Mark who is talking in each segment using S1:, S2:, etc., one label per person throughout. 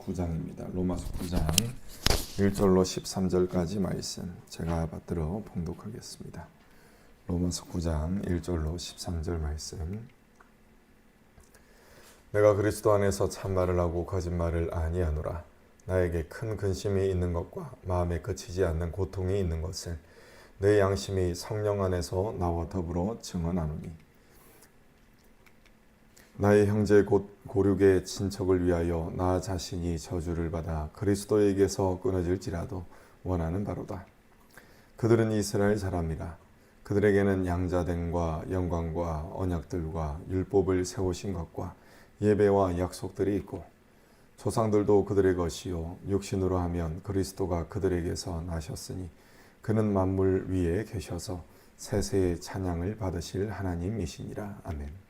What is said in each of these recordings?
S1: 9장입니다. 로마서 9장 1절로 13절까지 말씀 제가 받들어 봉독하겠습니다. 로마서 9장 1절로 13절 말씀. 내가 그리스도 안에서 참말을 하고 거짓말을 아니하노라. 나에게 큰 근심이 있는 것과 마음에 그치지 않는 고통이 있는 것을 내 양심이 성령 안에서 나와 더불어 증언하노니 나의 형제 곧 고륙의 친척을 위하여 나 자신이 저주를 받아 그리스도에게서 끊어질지라도 원하는 바로다. 그들은 이스라엘 사람이라. 그들에게는 양자됨과 영광과 언약들과 율법을 세우신 것과 예배와 약속들이 있고 조상들도 그들의 것이요 육신으로 하면 그리스도가 그들에게서 나셨으니 그는 만물 위에 계셔서 세세의 찬양을 받으실 하나님이시니라 아멘.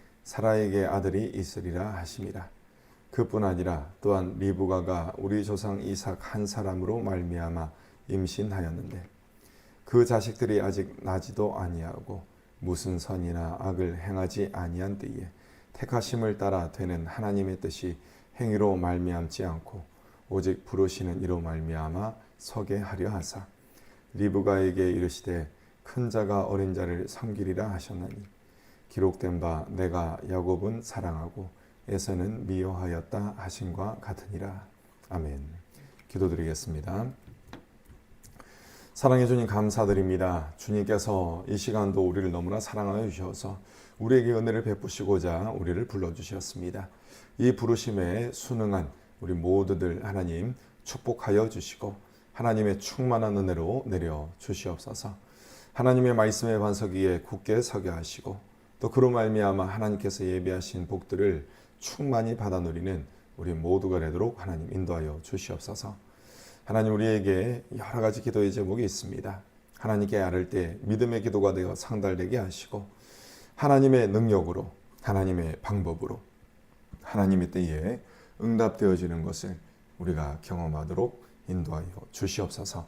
S1: 사라에게 아들이 있으리라 하심이라. 그뿐 아니라 또한 리브가가 우리 조상 이삭 한 사람으로 말미암아 임신하였는데 그 자식들이 아직 나지도 아니하고 무슨 선이나 악을 행하지 아니한 때에 택하심을 따라 되는 하나님의 뜻이 행위로 말미암지 않고 오직 부르시는 이로 말미암아 서게 하려 하사 리브가에게 이르시되 큰 자가 어린 자를 섬기리라 하셨나니 기록된 바 내가 야곱은 사랑하고 에서는 미워하였다 하심과 같으니라 아멘 기도드리겠습니다. 사랑해 주님 감사드립니다. 주님께서 이 시간도 우리를 너무나 사랑하여 주셔서 우리에게 은혜를 베푸시고자 우리를 불러 주셨습니다. 이 부르심에 순응한 우리 모두들 하나님 축복하여 주시고 하나님의 충만한 은혜로 내려 주시옵소서. 하나님의 말씀의 반석 위에 굳게 서게 하시고 또 그로 말미암아 하나님께서 예비하신 복들을 충만히 받아 누리는 우리 모두가 되도록 하나님 인도하여 주시옵소서. 하나님 우리에게 여러 가지 기도의 제목이 있습니다. 하나님께 아를 때 믿음의 기도가 되어 상달되게 하시고 하나님의 능력으로 하나님의 방법으로 하나님의 때에 응답되어지는 것을 우리가 경험하도록 인도하여 주시옵소서.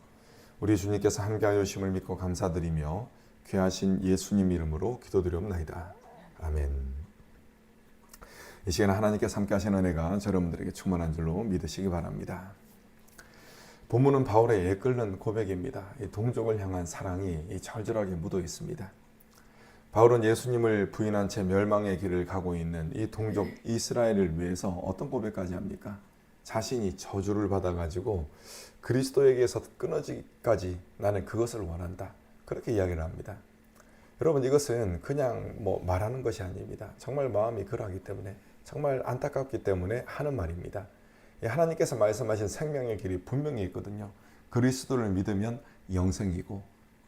S1: 우리 주님께서 함께하여 주심을 믿고 감사드리며 귀하신 예수님 이름으로 기도드리옵나이다. 아멘. 이 시간에 하나님께서 함께 하신 은혜가 여러분들에게 충만한 줄로 믿으시기 바랍니다. 본문은 바울의 애끓는 고백입니다. 이 동족을 향한 사랑이 이 절절하게 묻어 있습니다. 바울은 예수님을 부인한 채 멸망의 길을 가고 있는 이 동족 이스라엘을 위해서 어떤 고백까지 합니까? 자신이 저주를 받아가지고 그리스도에게서 끊어지기까지 나는 그것을 원한다. 그렇게 이야기를 합니다. 여러분 이것은 그냥 뭐 말하는 것이 아닙니다. 정말 마음이 그러하기 때문에 정말 안타깝기 때문에 하는 말입니다. 예, 하나님께서 말씀하신 생명의 길이 분명히 있거든요. 그리스도를 믿으면 영생이고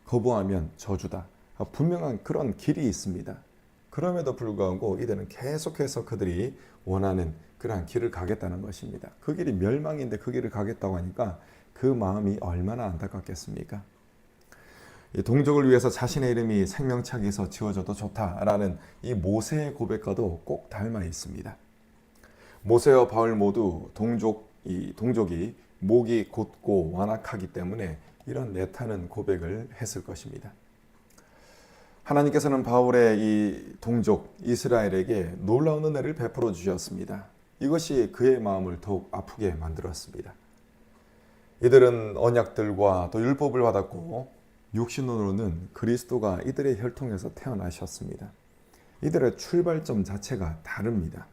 S1: 거부하면 저주다. 아, 분명한 그런 길이 있습니다. 그럼에도 불구하고 이들은 계속해서 그들이 원하는 그러한 길을 가겠다는 것입니다. 그 길이 멸망인데 그 길을 가겠다고 하니까 그 마음이 얼마나 안타깝겠습니까? 동족을 위해서 자신의 이름이 생명책에서 지워져도 좋다라는 이 모세의 고백과도 꼭 닮아 있습니다. 모세와 바울 모두 동족 이 동족이 목이 곧고 완악하기 때문에 이런 내타는 고백을 했을 것입니다. 하나님께서는 바울의 이 동족 이스라엘에게 놀라운 은혜를 베풀어 주셨습니다. 이것이 그의 마음을 더욱 아프게 만들었습니다. 이들은 언약들과 또 율법을 받았고 육신으로는 그리스도가 이들의 혈통에서 태어나셨습니다. 이들의 출발점 자체가 다릅니다.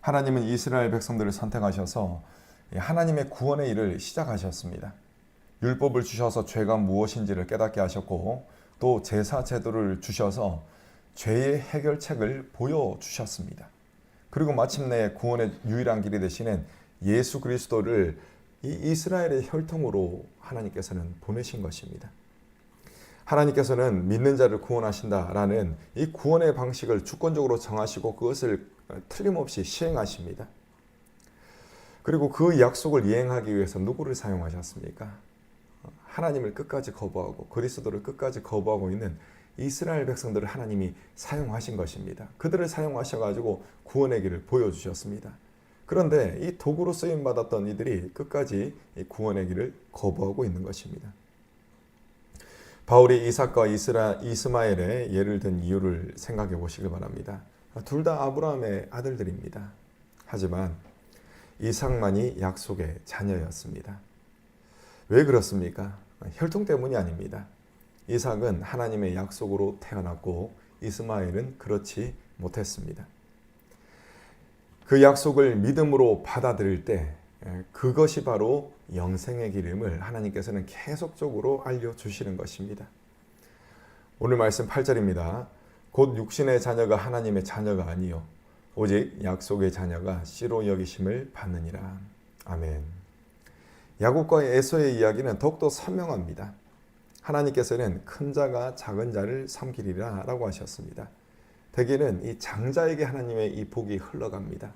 S1: 하나님은 이스라엘 백성들을 선택하셔서 하나님의 구원의 일을 시작하셨습니다. 율법을 주셔서 죄가 무엇인지를 깨닫게 하셨고 또 제사 제도를 주셔서 죄의 해결책을 보여주셨습니다. 그리고 마침내 구원의 유일한 길이 되시는 예수 그리스도를 이 이스라엘의 혈통으로 하나님께서는 보내신 것입니다. 하나님께서는 믿는 자를 구원하신다라는 이 구원의 방식을 주권적으로 정하시고 그것을 틀림없이 시행하십니다. 그리고 그 약속을 이행하기 위해서 누구를 사용하셨습니까? 하나님을 끝까지 거부하고 그리스도를 끝까지 거부하고 있는 이스라엘 백성들을 하나님이 사용하신 것입니다. 그들을 사용하셔 가지고 구원의 길을 보여 주셨습니다. 그런데 이 도구로 쓰임 받았던 이들이 끝까지 구원의 길을 거부하고 있는 것입니다. 바울이 이삭과 이스라, 이스마엘의 예를 든 이유를 생각해 보시기 바랍니다. 둘 다 아브라함의 아들들입니다. 하지만 이삭만이 약속의 자녀였습니다. 왜 그렇습니까? 혈통 때문이 아닙니다. 이삭은 하나님의 약속으로 태어났고 이스마엘은 그렇지 못했습니다. 그 약속을 믿음으로 받아들일 때 그것이 바로 영생의 기름을 하나님께서는 계속적으로 알려주시는 것입니다. 오늘 말씀 8절입니다. 곧 육신의 자녀가 하나님의 자녀가 아니요 오직 약속의 자녀가 씨로 여기심을 받느니라. 아멘. 야곱과 에서의 이야기는 더욱더 선명합니다. 하나님께서는 큰 자가 작은 자를 섬기리라 라고 하셨습니다. 대개는 이 장자에게 하나님의 이 복이 흘러갑니다.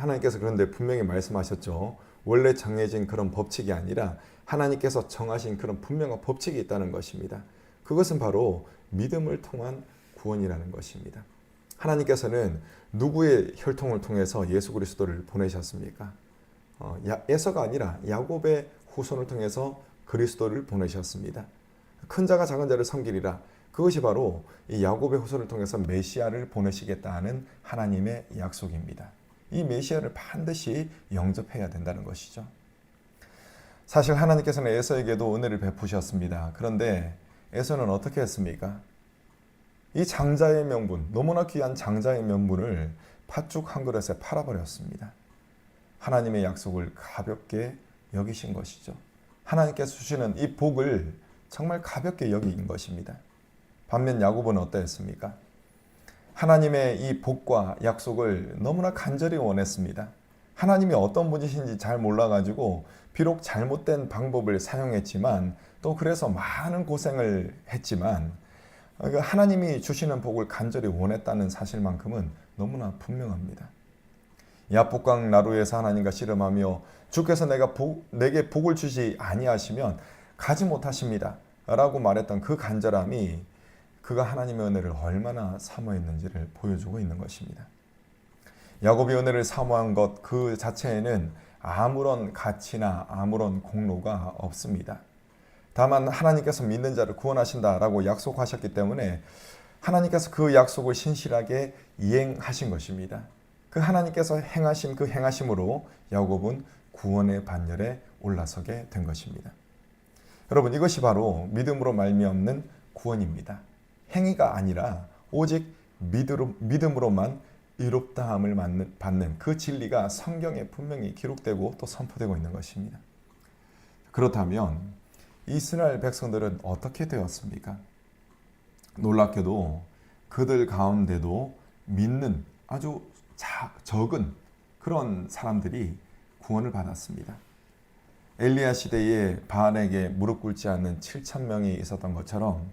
S1: 하나님께서 그런데 분명히 말씀하셨죠. 원래 정해진 그런 법칙이 아니라 하나님께서 정하신 그런 분명한 법칙이 있다는 것입니다. 그것은 바로 믿음을 통한 구원이라는 것입니다. 하나님께서는 누구의 혈통을 통해서 예수 그리스도를 보내셨습니까? 어, 야, 에서가 아니라 야곱의 후손을 통해서 그리스도를 보내셨습니다. 큰 자가 작은 자를 섬기리라. 그것이 바로 이 야곱의 후손을 통해서 메시아를 보내시겠다는 하나님의 약속입니다. 이 메시아를 반드시 영접해야 된다는 것이죠. 사실 하나님께서는 에서에게도 은혜를 베푸셨습니다. 그런데 에서는 어떻게 했습니까? 이 장자의 명분, 너무나 귀한 장자의 명분을 팥죽 한 그릇에 팔아버렸습니다. 하나님의 약속을 가볍게 여기신 것이죠. 하나님께서 주시는 이 복을 정말 가볍게 여긴 것입니다. 반면 야곱은 어떠했습니까? 하나님의 이 복과 약속을 너무나 간절히 원했습니다. 하나님이 어떤 분이신지 잘 몰라가지고 비록 잘못된 방법을 사용했지만 또 그래서 많은 고생을 했지만 그 하나님이 주시는 복을 간절히 원했다는 사실만큼은 너무나 분명합니다. 야복강 나루에서 하나님과 씨름하며 주께서 내가 복, 내게 복을 주지 아니하시면 가지 못하십니다. 라고 말했던 그 간절함이 그가 하나님의 은혜를 얼마나 사모했는지를 보여주고 있는 것입니다. 야곱이 은혜를 사모한 것 그 자체에는 아무런 가치나 아무런 공로가 없습니다. 다만 하나님께서 믿는 자를 구원하신다라고 약속하셨기 때문에 하나님께서 그 약속을 신실하게 이행하신 것입니다. 그 하나님께서 행하신 그 행하심으로 야곱은 구원의 반열에 올라서게 된 것입니다. 여러분 이것이 바로 믿음으로 말미암는 구원입니다. 행위가 아니라 오직 믿음으로 만 의롭다함을 받는 그 진리가 성경에 분명히 기록되고 또 선포되고 있는 것입니다. 그렇다면 이스라엘 백성들은 어떻게 되었습니까? 놀랍게도 그들 가운데도 믿는 아주 자, 적은 그런 사람들이 구원을 받았습니다. 엘리야 시대에 바알에게 무릎 꿇지 않는 7천 명이 있었던 것처럼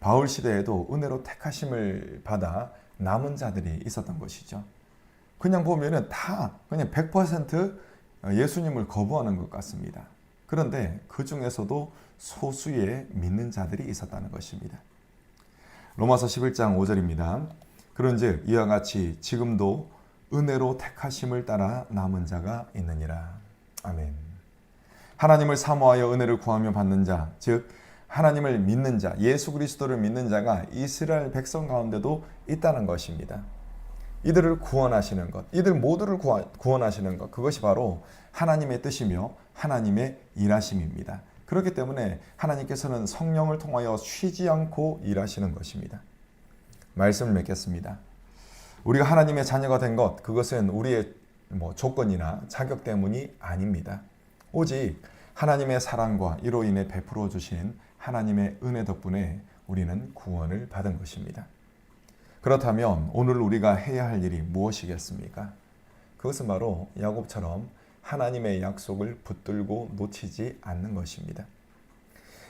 S1: 바울 시대에도 은혜로 택하심을 받아 남은 자들이 있었던 것이죠. 그냥 보면은 다 그냥 100% 예수님을 거부하는 것 같습니다. 그런데 그 중에서도 소수의 믿는 자들이 있었다는 것입니다. 로마서 11장 5절입니다. 그런즉 이와 같이 지금도 은혜로 택하심을 따라 남은 자가 있느니라. 아멘. 하나님을 사모하여 은혜를 구하며 받는 자, 즉 하나님을 믿는 자, 예수 그리스도를 믿는 자가 이스라엘 백성 가운데도 있다는 것입니다. 이들을 구원하시는 것, 이들 모두를 구원하시는 것, 그것이 바로 하나님의 뜻이며 하나님의 일하심입니다. 그렇기 때문에 하나님께서는 성령을 통하여 쉬지 않고 일하시는 것입니다. 말씀을 맺겠습니다. 우리가 하나님의 자녀가 된 것, 그것은 우리의 뭐 조건이나 자격 때문이 아닙니다. 오직 하나님의 사랑과 이로 인해 베풀어 주신 하나님의 은혜 덕분에 우리는 구원을 받은 것입니다. 그렇다면 오늘 우리가 해야 할 일이 무엇이겠습니까? 그것은 바로 야곱처럼 하나님의 약속을 붙들고 놓치지 않는 것입니다.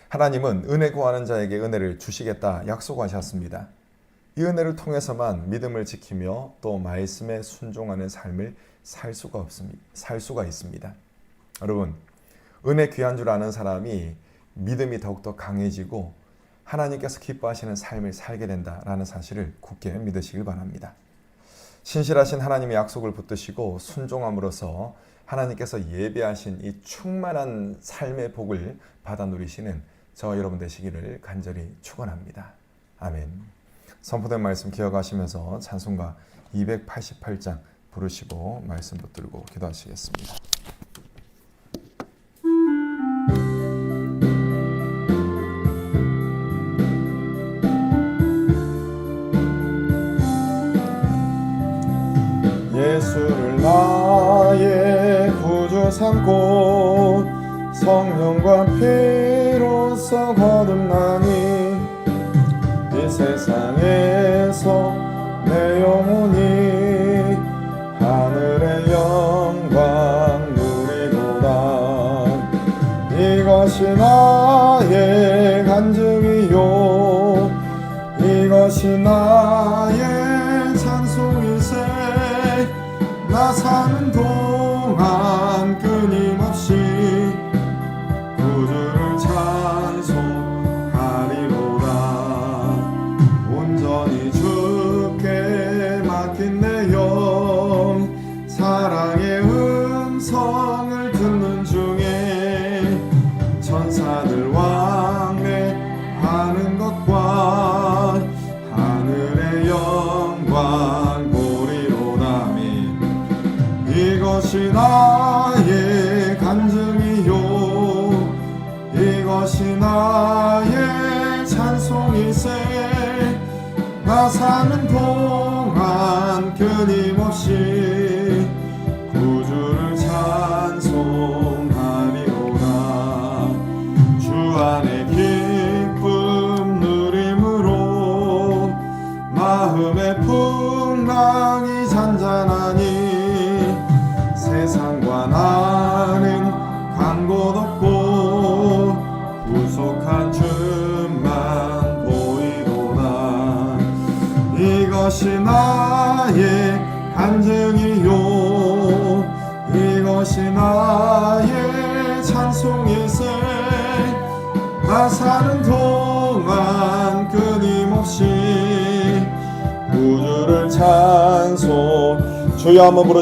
S1: 하나님은 은혜 구하는 자에게 은혜를 주시겠다 약속하셨습니다. 이 은혜를 통해서만 믿음을 지키며 또 말씀에 순종하는 삶을 살 수가 없습니다. 살 수가 있습니다. 여러분, 은혜 귀한 줄 아는 사람이 믿음이 더욱더 강해지고 하나님께서 기뻐하시는 삶을 살게 된다라는 사실을 굳게 믿으시길 바랍니다. 신실하신 하나님의 약속을 붙드시고 순종함으로써 하나님께서 예배하신 이 충만한 삶의 복을 받아 누리시는 저 여러분 되시기를 간절히 축원합니다. 아멘. 선포된 말씀 기억하시면서 찬송가 288장 부르시고 말씀 붙들고 기도하시겠습니다. 삼고 성령과 피로써 거듭나니 이 세상에서 내 영혼이 사는 동안 끊임없이 사는 동안 끊임없이 우주를 찬송 주여 한번 부르